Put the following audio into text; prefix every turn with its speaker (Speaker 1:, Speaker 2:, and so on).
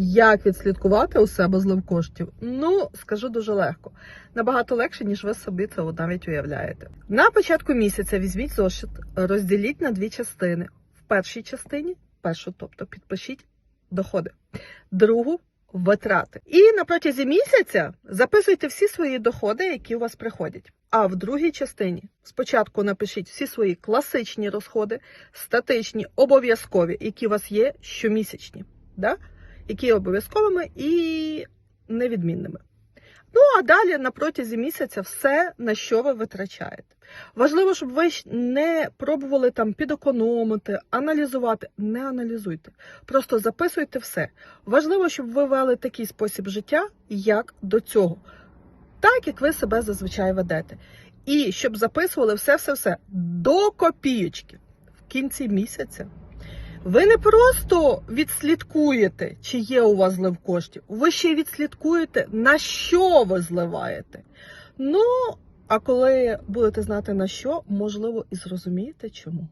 Speaker 1: Як відслідкувати у себе злив коштів? Ну, скажу дуже легко. Набагато легше, ніж ви собі це навіть уявляєте. На початку місяця візьміть зошит, розділіть на дві частини. В першій частині, першу, тобто підпишіть доходи, другу витрати. І на протязі місяця записуйте всі свої доходи, які у вас приходять. А в другій частині спочатку напишіть всі свої класичні розходи, статичні, обов'язкові, які у вас є щомісячні. Да? Які є обов'язковими і невідмінними. Ну, а далі на протязі місяця все, на що ви витрачаєте. Важливо, щоб ви не пробували там підекономити, аналізувати. Не аналізуйте. Просто записуйте все. Важливо, щоб ви вели такий спосіб життя, як до цього. Так, як ви себе зазвичай ведете. І щоб записували все-все-все до копієчки в кінці місяця. Ви не просто відслідкуєте, чи є у вас злив коштів, ви ще й відслідкуєте, на що ви зливаєте. Ну, а коли будете знати на що, можливо, і зрозумієте чому.